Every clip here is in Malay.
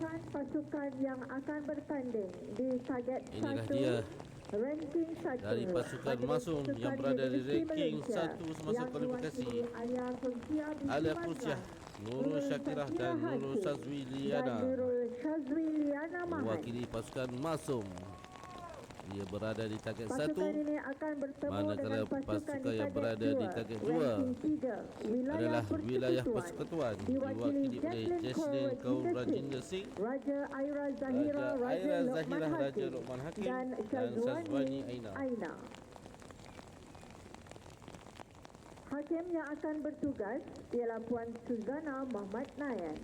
Memulakan pasukan yang akan bertanding di target Inilah satu dia. ranking satu. Dari pasukan Masum Sukan yang berada di ranking satu semasa kualifikasi. Alia Kursia Kursiah, Nurul Syakirah dan Nurul Sazwi Liana mewakili pasukan Masum. Dia berada di target Pasukan satu ini akan bertemu manakala dengan pasukan, yang berada di target dua ranking tiga, wilayah adalah wilayah persekutuan, diwakili oleh Jesslyn Kaur Rajinder Singh Raja Aira Zahira Raja Zahirah, Raja Lokman Hakim dan Syazwani Syazwani Aina. Aina. Hakim yang akan bertugas ialah Puan Suzana Muhammad Nayan.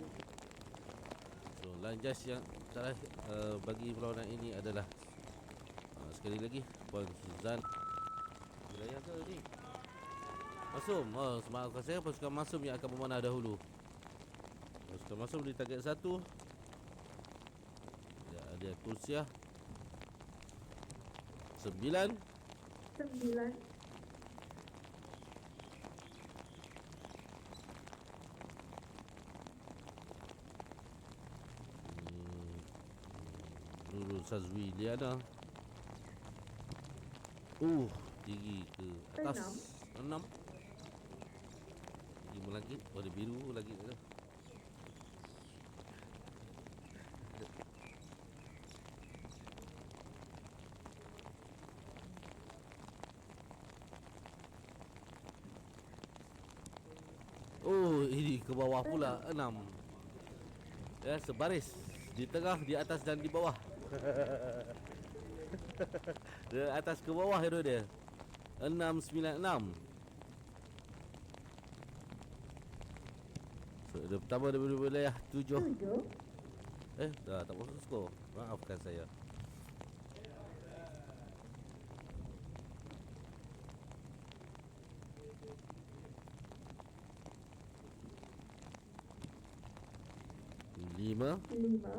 So lanjas yang terakhir uh, bagi perlawanan ini adalah uh, sekali lagi Puan Suzan wilayah ke ni? Masum. Oh, semaafkan saya pasukan Masum yang akan memanah dahulu. Pasukan Masum di target satu. Ya, ada Kursiah. Sembilan. Sembilan Hmm, Nurul Sazwi Liana. Uh, tinggi ke atas. Enam. Tinggi melangit. Oh, ada biru lagi tu. Oh, ini ke bawah pula. Enam. Ya, sebaris. Di tengah, di atas dan di bawah. Di atas ke bawah hero dia. 696. So, dia pertama daripada wilayah 7. tujuh Eh, dah tak masuk skor. Maafkan saya. Lima lima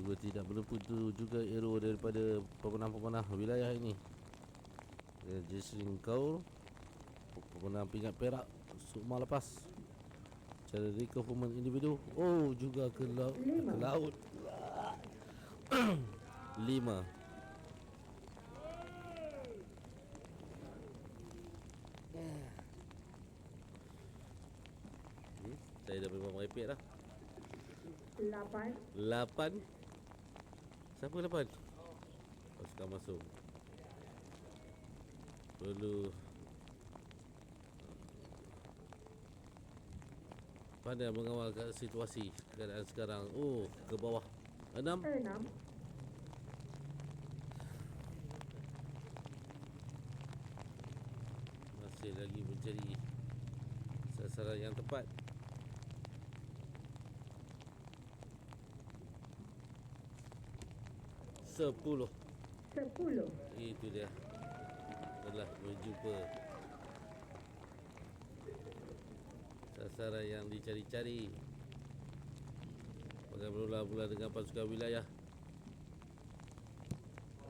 juga tidak berputu juga hero daripada pemenang-pemenang wilayah ini. Jesslyn Kaur pemenang pingat perak sukma lepas. Cara recoverment individu. Oh juga ke laut. Lima. Ke laut. Lima. Hmm, saya dah memang merepek dah. lapan Lapan Siapa lapan? Pasukan masuk. Perlu. Pandai mengawal situasi Keadaan sekarang. Oh ke bawah. Enam? Enam. Masih lagi mencari Sasaran yang tepat Sepuluh. Sepuluh. Itu dia. Telah berjumpa. Sasaran yang dicari-cari. Pakai mula-mula dengan pasukan wilayah.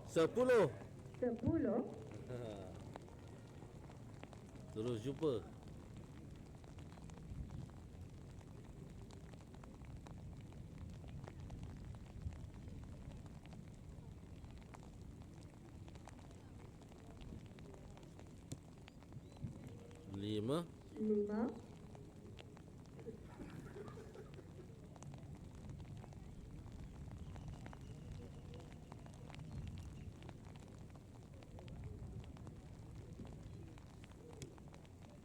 Sepuluh. Sepuluh. Terus jumpa Lima. Lima.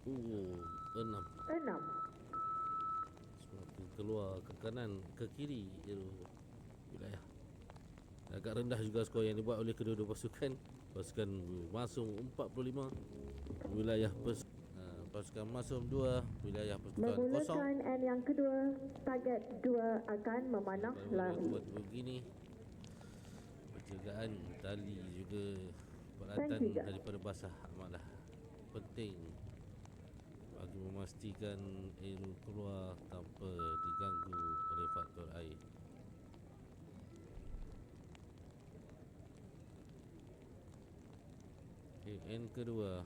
Uh, Enam. Enam. Semakin keluar ke kanan Ke kiri Itu wilayah Agak rendah juga skor yang dibuat oleh kedua-dua pasukan. Pasukan Masum 45 Wilayah uh, pasukan Masum 2 Wilayah persekutuan kosong. Memulakan and yang kedua target dua akan memanah lari. buat begini Penjagaan tali juga Peralatan daripada basah amatlah penting Bagi memastikan air keluar tanpa diganggu oleh faktor air. Okay, N kedua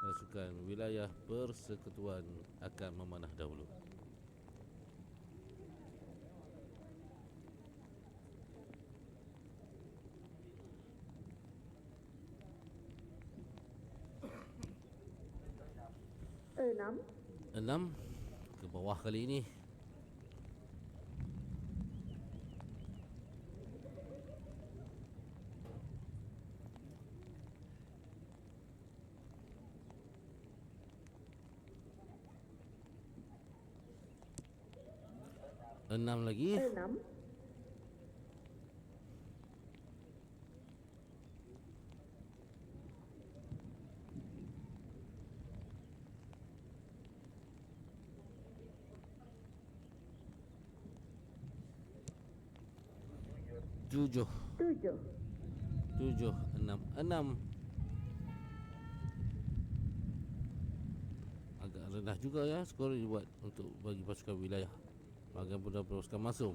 pasukan wilayah persekutuan akan memanah dahulu. Enam. Enam. Ke bawah kali ini. Enam lagi. Enam, Tujuh. Tujuh, Tujuh Enam. Enam. Agak rendah juga ya Skor dibuat Untuk bagi pasukan wilayah Bagian pun pasukan masuk.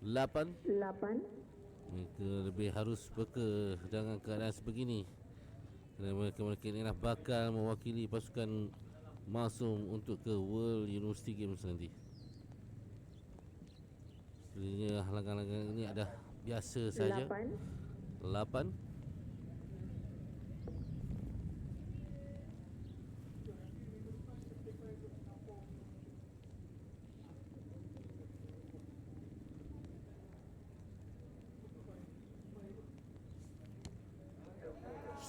Lapan. Lapan, Mereka lebih harus beka Dengan keadaan sebegini. Kerana mereka-mereka ini adalah bakal Mewakili pasukan Masum untuk ke World University Games nanti. Sebenarnya halangan-halangan ini ada biasa saja. Lapan, Lapan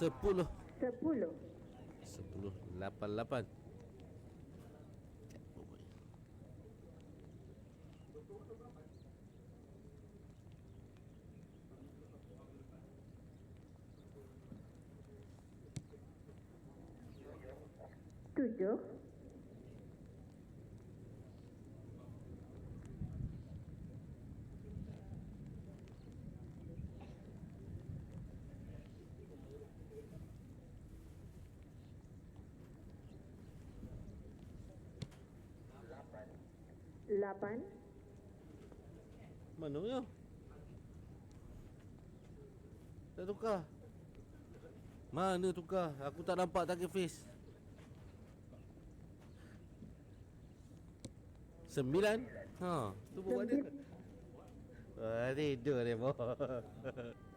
Sepuluh. Sepuluh, Sepuluh Lapan Lapan. Tujuh, lapan, Mana ya? Tak tukar. Mana tukar? Aku tak nampak target face. Sembilan? Ha, tu buat dia sembilan, Wah, tidur dia bawah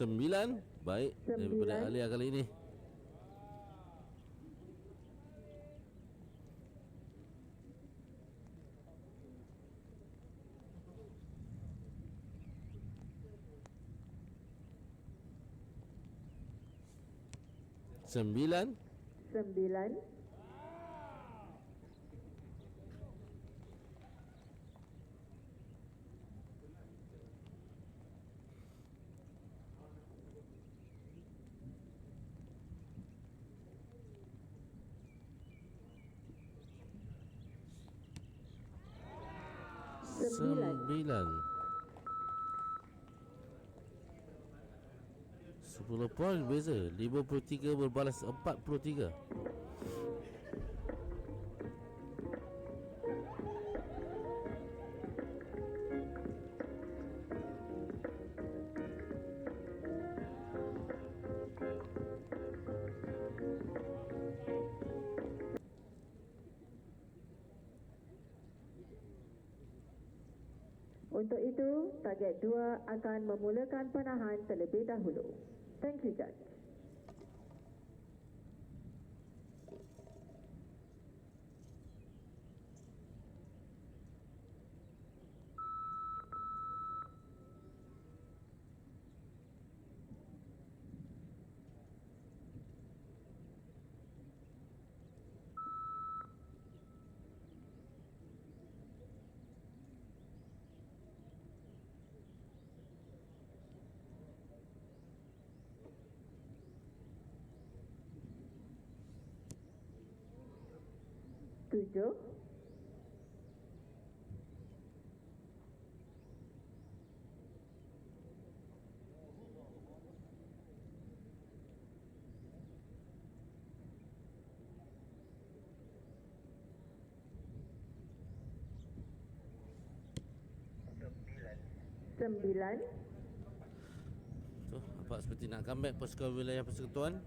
Sembilan. Baik Daripada Sembilan. Alia kali ini. Sembilan. Sembilan, Sembilan. Sepuluh poin beza. 53 berbalas 43. Untuk itu, target 2 akan memulakan penahan terlebih dahulu. Thank you, Judge. Tujuh, sembilan, Tu nampak seperti nak comeback pasukan wilayah persekutuan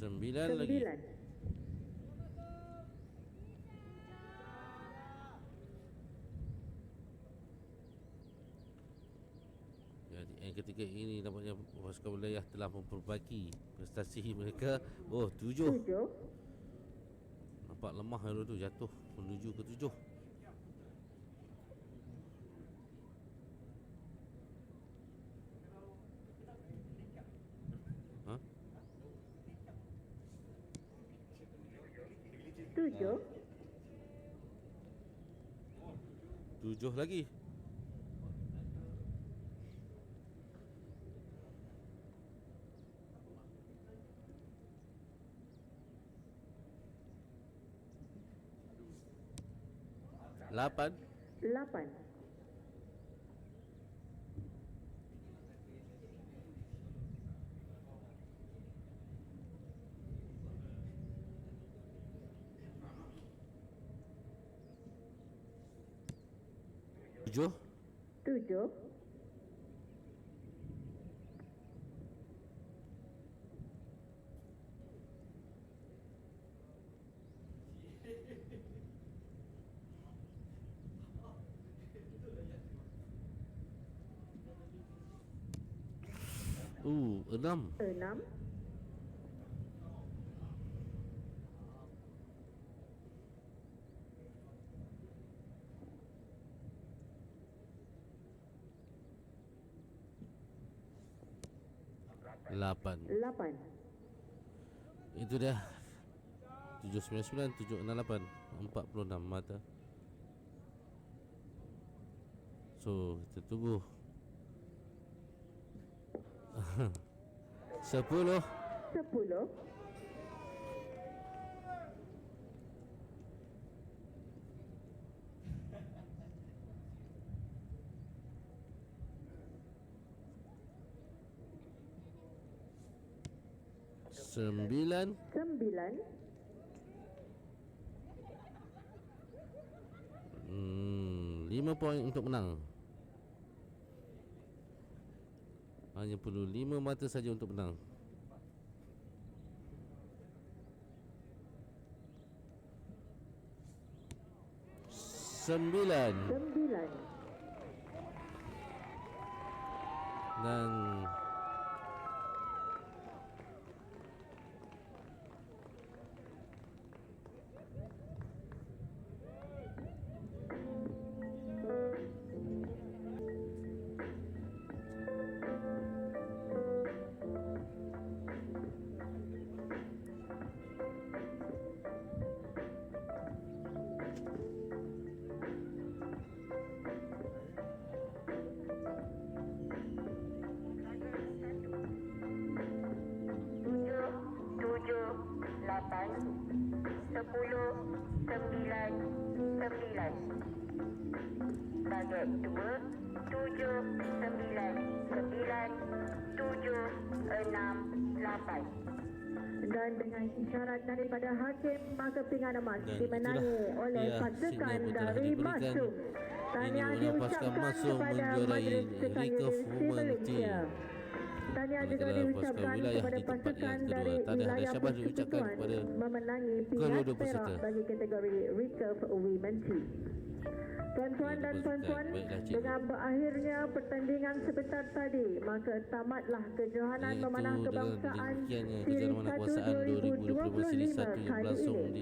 Sembilan lagi. Sembilan. Jadi yang ketiga ini nampaknya pasukan wilayah telah memperbaiki prestasi mereka. Oh, tujuh. Tujuh. Nampak lemah yang tu jatuh menuju ke tujuh. Ha? Tujuh. Tujuh lagi. Lapan. Lapan. Tujuh. Tujuh. Uh, enam. Enam. Lapan. Lapan. Itu dia. Tujuh sembilan sembilan, tujuh enam lapan, empat puluh enam mata. So kita tunggu. Sepuluh. Sepuluh. Sembilan. Sembilan. Hmm, lima poin untuk menang. Hanya perlu lima mata saja untuk menang. Sembilan Sembilan. dan sepuluh, sembilan, sembilan. Target dua, tujuh, sembilan, sembilan, tujuh, enam, lapan. Dan dengan isyarat daripada hakim maka pingan emas dimenangi oleh dia pasukan dari. Masum. Tahniah diucapkan Masum kepada Sekalian Recurve Universiti Women Malaysia. Tahniah juga diucapkan kepada pasukan dari wilayah persekutuan kepada memenangi pingat perak bagi kategori Recurve Women Team. Tuan-tuan dan puan-puan, Cik. dengan berakhirnya pertandingan sebentar tadi, maka tamatlah kejohanan memanah kebangsaan Siri kejohanan 1 kuasaan 2025 siri 2025 1 yang kali ini.